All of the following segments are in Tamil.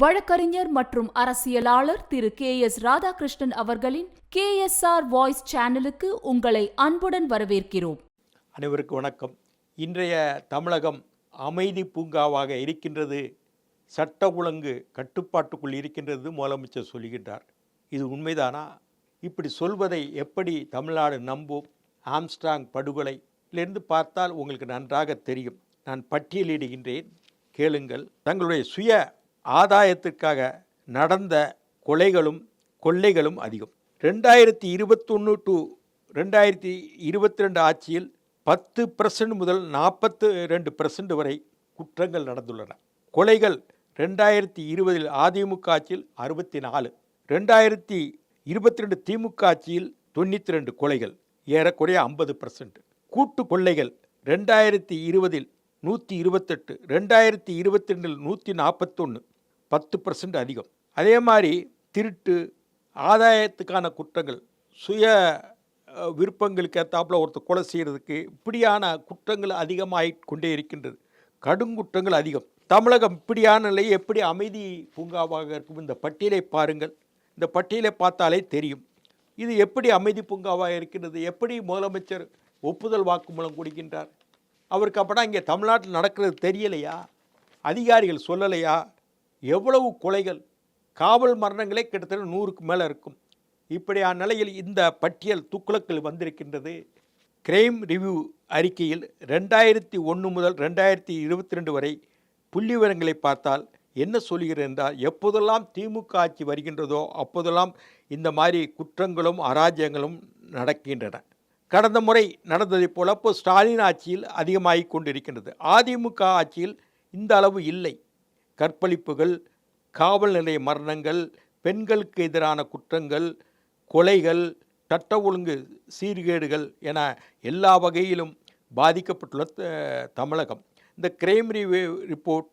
வழக்கறிஞர் மற்றும் அரசியலாளர் திரு கே எஸ் ராதாகிருஷ்ணன் அவர்களின் கே எஸ் ஆர் வாய்ஸ் சேனலுக்கு உங்களை அன்புடன் வரவேற்கிறோம். அனைவருக்கும் வணக்கம். இன்றைய தமிழகம் அமைதி பூங்காவாக இருக்கின்றது சட்ட ஒழுங்கு கட்டுப்பாட்டுக்குள் இருக்கின்றது முதலமைச்சர் சொல்கின்றார். இது உண்மைதானா? இப்படி சொல்வதை எப்படி தமிழ்நாடு நம்பும்? ஆம்ஸ்டாங் படுகொலையிலிருந்து பார்த்தால் உங்களுக்கு நன்றாக தெரியும். நான் பட்டியலிடுகின்றேன். கேளுங்கள். தங்களுடைய சுய ஆதாயத்திற்காக நடந்த கொலைகளும் கொள்ளைகளும் அதிகம். ரெண்டாயிரத்தி இருபத்தொன்று டு ரெண்டாயிரத்தி இருபத்தி ரெண்டு ஆட்சியில் பத்து பர்சன்ட் முதல் நாற்பத்து ரெண்டு பர்சன்ட் வரை குற்றங்கள் நடந்துள்ளன. கொலைகள் ரெண்டாயிரத்தி இருபதில் அதிமுக ஆட்சியில் அறுபத்தி நாலு. ரெண்டாயிரத்தி இருபத்தி ரெண்டு திமுக ஆட்சியில் தொண்ணூற்றி ரெண்டு கொலைகள் ஏறக்குறைய ஐம்பது பர்சன்ட் கூட்டு கொள்ளைகள் ரெண்டாயிரத்தி இருபதில் நூற்றி இருபத்தெட்டு ரெண்டாயிரத்தி இருபத்தி ரெண்டில் நூற்றி நாற்பத்தொன்று பத்து பர்சன்ட் அதிகம். அதே மாதிரி திருட்டு ஆதாயத்துக்கான குற்றங்கள் சுய விருப்பங்களுக்கு ஏற்றாப்புல ஒருத்தர் கொலை செய்கிறதுக்கு இப்படியான குற்றங்கள் அதிகமாகி கொண்டே இருக்கின்றது. கடுங்குற்றங்கள் அதிகம். தமிழகம் இப்படியான நிலை எப்படி அமைதி பூங்காவாக இருக்கும்? இந்த பட்டியலை பாருங்கள். இந்த பட்டியலை பார்த்தாலே தெரியும். இது எப்படி அமைதி பூங்காவாக இருக்கின்றது? எப்படி முதலமைச்சர் ஒப்புதல் வாக்குமூலம் கொடுக்கின்றார்? அவருக்கு அப்படா இங்கே தமிழ்நாட்டில் நடக்கிறது தெரியலையா? அதிகாரிகள் சொல்லலையா? எவ்வளவு கொலைகள்? காவல் மரணங்களே கிட்டத்தட்ட நூறுக்கு மேலே இருக்கும். இப்படியான நிலையில் இந்த பட்டியல் துக்குளக்கில் வந்திருக்கின்றது. கிரைம் ரிவ்யூ அறிக்கையில் ரெண்டாயிரத்தி ஒன்று முதல் ரெண்டாயிரத்தி இருபத்தி ரெண்டு வரை புள்ளி விவரங்களை பார்த்தால் என்ன சொல்கிறது என்றால் எப்போதெல்லாம் திமுக ஆட்சி வருகின்றதோ அப்போதெல்லாம் இந்த மாதிரி குற்றங்களும் அராஜகங்களும் நடக்கின்றன. கடந்த முறை நடந்ததைப் போல இப்போ ஸ்டாலின் ஆட்சியில் அதிகமாகிக் கொண்டிருக்கின்றது. அதிமுக ஆட்சியில் இந்த அளவு இல்லை. கற்பழிப்புகள் காவல் நிலைய மரணங்கள் பெண்களுக்கு எதிரான குற்றங்கள் கொலைகள் சட்ட ஒழுங்கு சீர்கேடுகள் என எல்லா வகையிலும் பாதிக்கப்பட்டுள்ள த- தமிழகம். இந்த கிரைம் ரிப்போர்ட்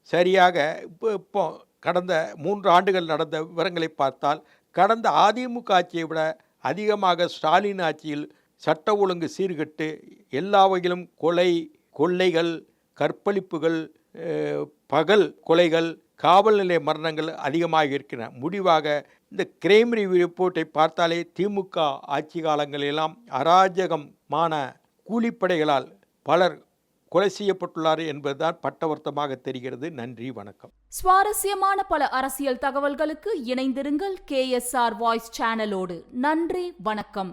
சரியாக இப்போ இப்போ கடந்த மூன்று ஆண்டுகள் நடந்த விவரங்களை பார்த்தால் கடந்த அதிமுக ஆட்சியை விட அதிகமாக ஸ்டாலின் ஆட்சியில் சட்ட ஒழுங்கு சீர்கட்டு எல்லா வகையிலும் கொலை கொள்ளைகள் கற்பழிப்புகள் பகல் கொலைகள் காவல் நிலைய மரணங்கள் அதிகமாக இருக்கின்றன. முடிவாக இந்த கிரைம் ரிவ்யூ ரிப்போர்ட்டை பார்த்தாலே திமுக ஆட்சி காலங்களெல்லாம் அராஜகமான கூலிப்படைகளால் பலர் கொலை செய்யப்பட்டுள்ளார் என்பதுதான் பட்டவர்த்தமாக தெரிகிறது. நன்றி வணக்கம். சுவாரஸ்யமான பல அரசியல் தகவல்களுக்கு இணைந்திருங்கள் கே எஸ் ஆர் வாய்ஸ் சேனலோடு. நன்றி வணக்கம்.